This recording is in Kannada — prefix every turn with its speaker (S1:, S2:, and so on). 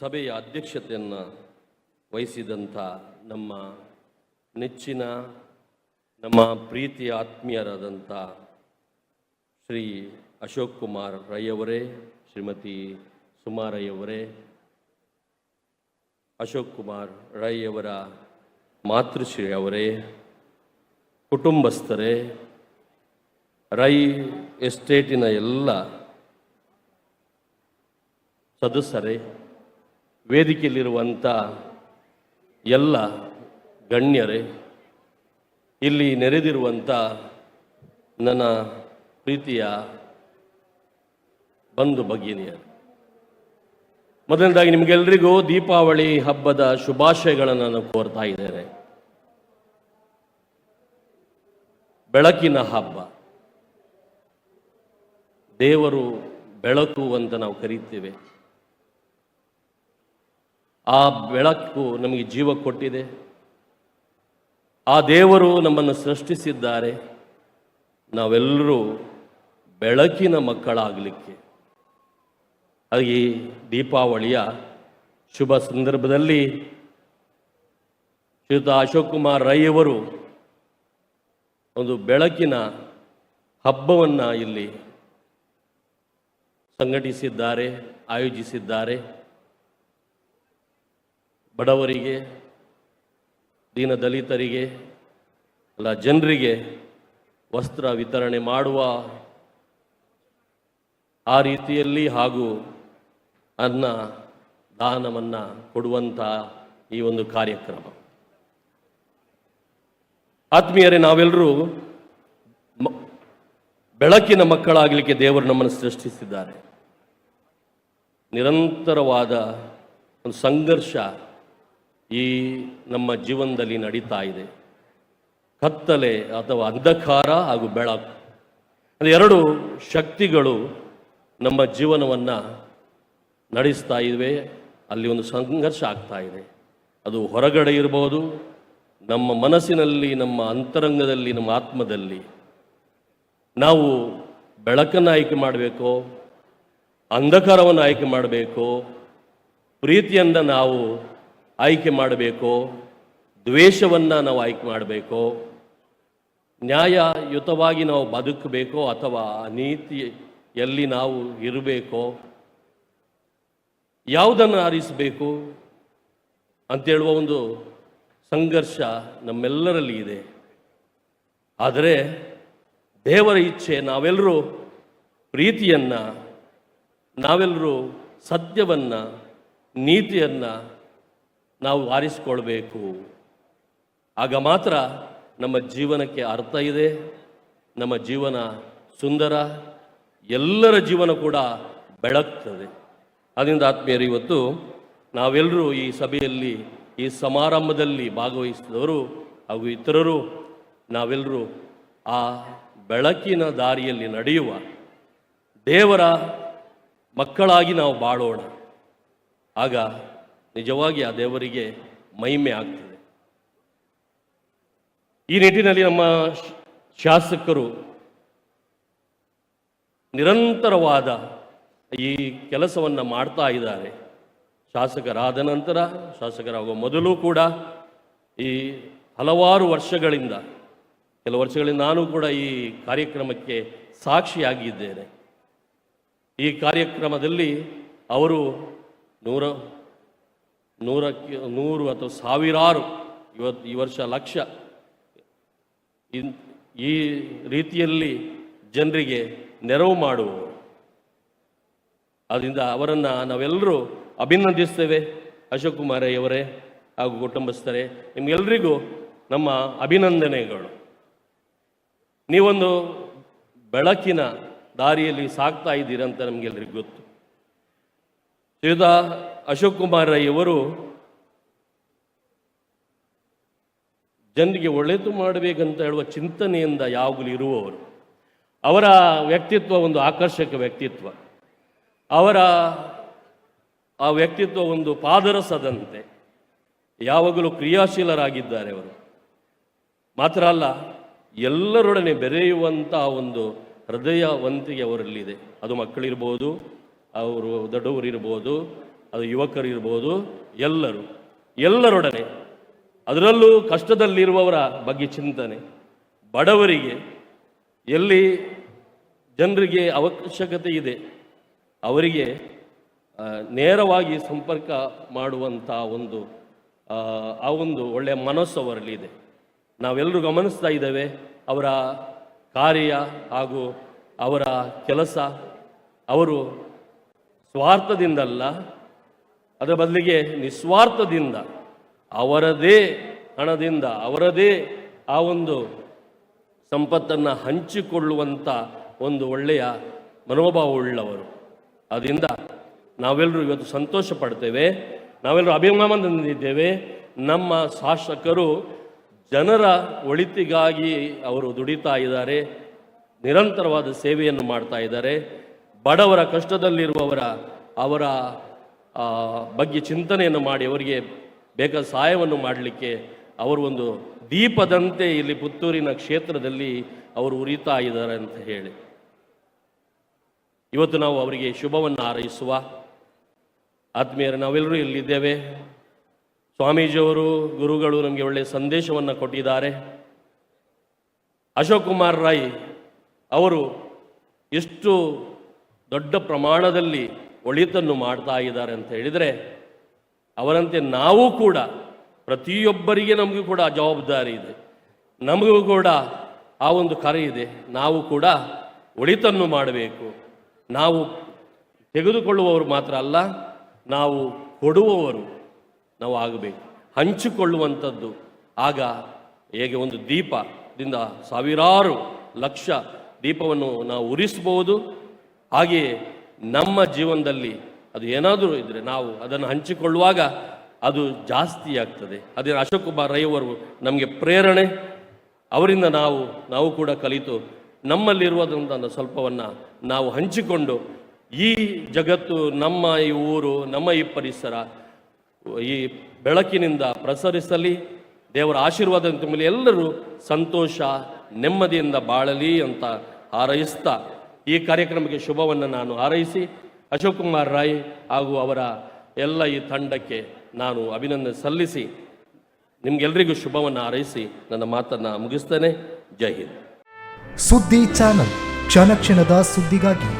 S1: ಸಭೆಯ ಅಧ್ಯಕ್ಷತೆಯನ್ನು ವಹಿಸಿದಂಥ ನಮ್ಮ ನೆಚ್ಚಿನ, ನಮ್ಮ ಪ್ರೀತಿಯ ಆತ್ಮೀಯರಾದಂಥ ಶ್ರೀ ಅಶೋಕ್ ಕುಮಾರ್ ರೈ ಅವರೇ ಶ್ರೀಮತಿ ಸುಮಾರಯ್ಯವರೇ ಅಶೋಕ್ ಕುಮಾರ್ ರೈಯವರ ಮಾತೃಶ್ರೀ ಅವರೇ, ಕುಟುಂಬಸ್ಥರೇ, ರೈ ಎಸ್ಟೇಟಿನ ಎಲ್ಲ ಸದಸ್ಯರೇ ವೇದಿಕೆಯಲ್ಲಿರುವಂಥ ಎಲ್ಲ ಗಣ್ಯರೇ, ಇಲ್ಲಿ ನೆರೆದಿರುವಂಥ ನನ್ನ ಪ್ರೀತಿಯ ಬಂಧು ಭಗಿನಿಯರು, ಮೊದಲನೇದಾಗಿ ನಿಮಗೆಲ್ಲರಿಗೂ ದೀಪಾವಳಿ ಹಬ್ಬದ ಶುಭಾಶಯಗಳನ್ನು ನಾನು ಕೋರ್ತಾ ಇದ್ದೇನೆ. ಬೆಳಕಿನ ಹಬ್ಬ, ದೇವರು ಬೆಳಕು ಅಂತ ನಾವು ಕರೀತೇವೆ. ಆ ಬೆಳಕು ನಮಗೆ ಜೀವ ಕೊಟ್ಟಿದೆ. ಆ ದೇವರು ನಮ್ಮನ್ನು ಸೃಷ್ಟಿಸಿದ್ದಾರೆ. ನಾವೆಲ್ಲರೂ ಬೆಳಕಿನ ಮಕ್ಕಳಾಗಲಿಕ್ಕೆ. ಹಾಗೆ ದೀಪಾವಳಿಯ ಶುಭ ಸಂದರ್ಭದಲ್ಲಿ ಶ್ರೀಯುತ ಅಶೋಕ್ ಕುಮಾರ್ ರೈಯವರು ಒಂದು ಬೆಳಕಿನ ಹಬ್ಬವನ್ನು ಇಲ್ಲಿ ಸಂಘಟಿಸಿದ್ದಾರೆ, ಆಯೋಜಿಸಿದ್ದಾರೆ. ಬಡವರಿಗೆ, ದೀನ ದಲಿತರಿಗೆ ಅಲ್ಲ ಜನರಿಗೆ ವಸ್ತ್ರ ವಿತರಣೆ ಮಾಡುವ ಆ ರೀತಿಯಲ್ಲಿ ಹಾಗೂ ಅನ್ನ ದಾನವನ್ನು ಕೊಡುವಂಥ ಈ ಒಂದು ಕಾರ್ಯಕ್ರಮ. ಆತ್ಮೀಯರೇ, ನಾವೆಲ್ಲರೂ ಬೆಳಕಿನ ಮಕ್ಕಳಾಗಲಿಕ್ಕೆ ದೇವರು ನಮ್ಮನ್ನು ಸೃಷ್ಟಿಸಿದ್ದಾರೆ. ನಿರಂತರವಾದ ಒಂದು ಸಂಘರ್ಷ ಈ ನಮ್ಮ ಜೀವನದಲ್ಲಿ ನಡೀತಾ ಇದೆ. ಕತ್ತಲೆ ಅಥವಾ ಅಂಧಕಾರ ಹಾಗೂ ಬೆಳಕು. ಅಂದರೆ ಎರಡು ಶಕ್ತಿಗಳು ನಮ್ಮ ಜೀವನವನ್ನು ನಡೆಸ್ತಾ ಇವೆ. ಅಲ್ಲಿ ಒಂದು ಸಂಘರ್ಷ ಆಗ್ತಾ ಇದೆ. ಅದು ಹೊರಗಡೆ ಇರ್ಬೋದು, ನಮ್ಮ ಮನಸ್ಸಿನಲ್ಲಿ, ನಮ್ಮ ಅಂತರಂಗದಲ್ಲಿ, ನಮ್ಮ ಆತ್ಮದಲ್ಲಿ. ನಾವು ಬೆಳಕನ್ನು ಆಯ್ಕೆ ಮಾಡಬೇಕೋ, ಅಂಧಕಾರವನ್ನು ಆಯ್ಕೆ ಮಾಡಬೇಕೋ, ಪ್ರೀತಿಯಿಂದ ನಾವು ಆಯ್ಕೆ ಮಾಡಬೇಕೋ? ದ್ವೇಷವನ್ನು ನಾವು ಆಯ್ಕೆ ಮಾಡಬೇಕೋ? ನ್ಯಾಯಯುತವಾಗಿ ನಾವು ಬದುಕಬೇಕೋ? ಅಥವಾ ನೀತಿಯಲ್ಲಿ ನಾವು ಇರಬೇಕೋ? ಯಾವುದನ್ನು ಆರಿಸಬೇಕು? ಅಂತೇಳುವ ಒಂದು ಸಂಘರ್ಷ ನಮ್ಮೆಲ್ಲರಲ್ಲಿ ಇದೆ. ಆದರೆ ದೇವರ ಇಚ್ಛೆ, ನಾವೆಲ್ಲರೂ ಪ್ರೀತಿಯನ್ನು, ನಾವೆಲ್ಲರೂ ಸತ್ಯವನ್ನು, ನೀತಿಯನ್ನು ನಾವು ಆರಿಸಿಕೊಳ್ಬೇಕು. ಆಗ ಮಾತ್ರ ನಮ್ಮ ಜೀವನಕ್ಕೆ ಅರ್ಥ ಇದೆ, ನಮ್ಮ ಜೀವನ ಸುಂದರ, ಎಲ್ಲರ ಜೀವನ ಕೂಡ ಬೆಳಗ್ತದೆ. ಅದರಿಂದ ಆತ್ಮೀಯರು, ಇವತ್ತು ನಾವೆಲ್ಲರೂ ಈ ಸಭೆಯಲ್ಲಿ, ಈ ಸಮಾರಂಭದಲ್ಲಿ ಭಾಗವಹಿಸಿದವರು ಹಾಗೂ ಇತರರು, ನಾವೆಲ್ಲರೂ ಆ ಬೆಳಕಿನ ದಾರಿಯಲ್ಲಿ ನಡೆಯುವ ದೇವರ ಮಕ್ಕಳಾಗಿ ನಾವು ಬಾಳೋಣ. ಆಗ ನಿಜವಾಗಿ ಆ ದೇವರಿಗೆ ಮಹಿಮೆ ಆಗ್ತದೆ. ಈ ನಿಟ್ಟಿನಲ್ಲಿ ನಮ್ಮ ಶಾಸಕರು ನಿರಂತರವಾದ ಈ ಕೆಲಸವನ್ನು ಮಾಡ್ತಾ ಇದ್ದಾರೆ. ಶಾಸಕರಾದ ನಂತರ, ಶಾಸಕರಾಗುವ ಮೊದಲು ಕೂಡ ಈ ಹಲವಾರು ವರ್ಷಗಳಿಂದ ಕೆಲವು ವರ್ಷಗಳಿಂದ ನಾನು ಕೂಡ ಈ ಕಾರ್ಯಕ್ರಮಕ್ಕೆ ಸಾಕ್ಷಿಯಾಗಿದ್ದೇನೆ. ಈ ಕಾರ್ಯಕ್ರಮದಲ್ಲಿ ಅವರು ನೂರ ನೂರಕ್ಕೆ ನೂರು ಅಥವಾ ಸಾವಿರಾರು ಇವತ್ತು ಈ ವರ್ಷ ಲಕ್ಷ. ಇನ್- ಈ ರೀತಿಯಲ್ಲಿ ಜನರಿಗೆ ನೆರವು ಮಾಡುವವರು. ಅದರಿಂದ ಅವರನ್ನು ನಾವೆಲ್ಲರೂ ಅಭಿನಂದಿಸ್ತೇವೆ. ಅಶೋಕ್ ಕುಮಾರಯ್ಯವರೇ ಹಾಗೂ ಕುಟುಂಬಸ್ಥರೇ ನಿಮಗೆಲ್ಲರಿಗೂ ನಮ್ಮ ಅಭಿನಂದನೆಗಳು. ನೀವೊಂದು ಬೆಳಕಿನ ದಾರಿಯಲ್ಲಿ ಸಾಗ್ತಾ ಇದ್ದೀರಂತ ನಮಗೆಲ್ಲರಿಗೂ ಗೊತ್ತು. ಶ್ರೀಯುತ ಅಶೋಕ್ ಕುಮಾರ್ ರೈ ಅವರು ಜನರಿಗೆ ಒಳ್ಳೆಯದು ಮಾಡಬೇಕಂತ ಹೇಳುವ ಚಿಂತನೆಯಿಂದ ಯಾವಾಗಲೂ ಇರುವವರು. ಅವರ ವ್ಯಕ್ತಿತ್ವ ಒಂದು ಆಕರ್ಷಕ ವ್ಯಕ್ತಿತ್ವ. ಅವರ ಆ ವ್ಯಕ್ತಿತ್ವ ಒಂದು ಪಾದರಸದಂತೆ. ಯಾವಾಗಲೂ ಕ್ರಿಯಾಶೀಲರಾಗಿದ್ದಾರೆ ಅವರು. ಮಾತ್ರ ಅಲ್ಲ, ಎಲ್ಲರೊಡನೆ ಬೆರೆಯುವಂಥ ಒಂದು ಹೃದಯವಂತಿಗೆ ಅವರಲ್ಲಿದೆ. ಅದು ಮಕ್ಕಳಿರ್ಬೋದು ಅವರು ದೊಡ್ಡವರಿರ್ಬೋದು ಅದು ಯುವಕರು ಇರ್ಬೋದು, ಎಲ್ಲರೂ, ಎಲ್ಲರೊಡನೆ ಅದರಲ್ಲೂ ಕಷ್ಟದಲ್ಲಿರುವವರ ಬಗ್ಗೆ ಚಿಂತನೆ. ಬಡವರಿಗೆ ಎಲ್ಲಿ ಜನರಿಗೆ ಅವಶ್ಯಕತೆ ಇದೆ, ಅವರಿಗೆ ನೇರವಾಗಿ ಸಂಪರ್ಕ ಮಾಡುವಂಥ ಒಂದು ಆ ಒಂದು ಒಳ್ಳೆಯ ಮನಸ್ಸು ಅವರಲ್ಲಿ ಇದೆ. ನಾವೆಲ್ಲರೂ ಗಮನಿಸ್ತಾ ಇದ್ದೇವೆ, ಅವರ ಕಾರ್ಯ ಹಾಗೂ ಅವರ ಕೆಲಸ, ಅವರು ಸ್ವಾರ್ಥದಿಂದಲ್ಲ. ಅದರ ಬದಲಿಗೆ ನಿಸ್ವಾರ್ಥದಿಂದ, ಅವರದೇ ಹಣದಿಂದ, ಅವರದೇ ಆ ಒಂದು ಸಂಪತ್ತನ್ನು ಹಂಚಿಕೊಳ್ಳುವಂಥ ಒಂದು ಒಳ್ಳೆಯ ಮನೋಭಾವವುಳ್ಳವರು. ಅದರಿಂದ ನಾವೆಲ್ಲರೂ ಇವತ್ತು ಸಂತೋಷ ಪಡ್ತೇವೆ. ನಾವೆಲ್ಲರೂ ಅಭಿಮಾನದಿಂದಿದ್ದೇವೆ ನಮ್ಮ ಶಾಸಕರು ಜನರ ಒಳಿತಿಗಾಗಿ ಅವರು ದುಡಿತಾ ಇದ್ದಾರೆ. ನಿರಂತರವಾದ ಸೇವೆಯನ್ನು ಮಾಡ್ತಾ ಇದ್ದಾರೆ. ಬಡವರ ಕಷ್ಟದಲ್ಲಿರುವವರ, ಅವರ ಬಗ್ಗೆ ಚಿಂತನೆಯನ್ನು ಮಾಡಿ ಅವರಿಗೆ ಬೇಕಾದ ಸಹಾಯವನ್ನು ಮಾಡಲಿಕ್ಕೆ ಅವರು ಒಂದು ದೀಪದಂತೆ ಇಲ್ಲಿ ಪುತ್ತೂರಿನ ಕ್ಷೇತ್ರದಲ್ಲಿ ಅವರು ಉರಿತಾ ಇದ್ದಾರೆ ಅಂತ ಹೇಳಿ. ಇವತ್ತು ನಾವು ಅವರಿಗೆ ಶುಭವನ್ನು ಹಾರೈಸುವ ಆತ್ಮೀಯರು, ನಾವೆಲ್ಲರೂ ಇಲ್ಲಿದ್ದೇವೆ. ಸ್ವಾಮೀಜಿಯವರು, ಗುರುಗಳು ನಮಗೆ ಒಳ್ಳೆಯ ಸಂದೇಶವನ್ನು ಕೊಟ್ಟಿದ್ದಾರೆ. ಅಶೋಕ್ ಕುಮಾರ್ ರಾಯ್ ಅವರು ಎಷ್ಟು ದೊಡ್ಡ ಪ್ರಮಾಣದಲ್ಲಿ ಒಳಿತನ್ನು ಮಾಡ್ತಾ ಇದ್ದಾರೆ ಅಂತ ಹೇಳಿದರೆ, ಅವರಂತೆ ನಾವು ಕೂಡ, ಪ್ರತಿಯೊಬ್ಬರಿಗೆ ನಮಗೂ ಕೂಡ ಜವಾಬ್ದಾರಿ ಇದೆ. ನಮಗೂ ಕೂಡ ಆ ಒಂದು ಕರೆ ಇದೆ. ನಾವು ಕೂಡ ಒಳಿತನ್ನು ಮಾಡಬೇಕು. ನಾವು ತೆಗೆದುಕೊಳ್ಳುವವರು ಮಾತ್ರ ಅಲ್ಲ, ನಾವು ಕೊಡುವವರು ನಾವು ಆಗಬೇಕು. ಹಂಚಿಕೊಳ್ಳುವಂಥದ್ದು. ಆಗ ಹೇಗೆ ಒಂದು ದೀಪದಿಂದ ಸಾವಿರಾರು ಲಕ್ಷ ದೀಪವನ್ನು ನಾವು ಉರಿಸ್ಬೋದು ಹಾಗೆಯೇ ನಮ್ಮ ಜೀವನದಲ್ಲಿ ಅದು ಏನಾದರೂ ಇದ್ದರೆ ನಾವು ಅದನ್ನು ಹಂಚಿಕೊಳ್ಳುವಾಗ ಅದು ಜಾಸ್ತಿ ಆಗ್ತದೆ. ಅದೇ ಅಶೋಕ್ ಕುಮಾರ್ ರೈ ಅವರು ನಮಗೆ ಪ್ರೇರಣೆ. ಅವರಿಂದ ನಾವು ನಾವು ಕೂಡ ಕಲಿತು ನಮ್ಮಲ್ಲಿರುವುದಂಥ ಸ್ವಲ್ಪವನ್ನು ನಾವು ಹಂಚಿಕೊಂಡು ಈ ಜಗತ್ತು, ನಮ್ಮ ಈ ಊರು, ನಮ್ಮ ಈ ಪರಿಸರ, ಈ ಬೆಳಕಿನಿಂದ ಪ್ರಸರಿಸಲಿ, ದೇವರ ಆಶೀರ್ವಾದ ತುಂಬಲಿ ಎಲ್ಲರೂ ಸಂತೋಷ, ನೆಮ್ಮದಿಯಿಂದ ಬಾಳಲಿ ಅಂತ ಹಾರೈಸ್ತಾ ಈ ಕಾರ್ಯಕ್ರಮಕ್ಕೆ ಶುಭವನ್ನು ನಾನು ಹಾರೈಸಿ ಅಶೋಕ್ ಕುಮಾರ್ ರಾಯ್ ಹಾಗೂ ಅವರ ಎಲ್ಲ ಈ ತಂಡಕ್ಕೆ ನಾನು ಅಭಿನಂದನೆ ಸಲ್ಲಿಸಿ ನಿಮ್ಗೆಲ್ಲರಿಗೂ ಶುಭವನ್ನು ಹಾರೈಸಿ ನನ್ನ ಮಾತನ್ನು ಮುಗಿಸ್ತೇನೆ. ಜೈ ಹಿಂದ್.
S2: ಸುದ್ದಿ ಚಾನಲ್ ಕ್ಷಣ ಕ್ಷಣದ ಸುದ್ದಿಗಾಗಿ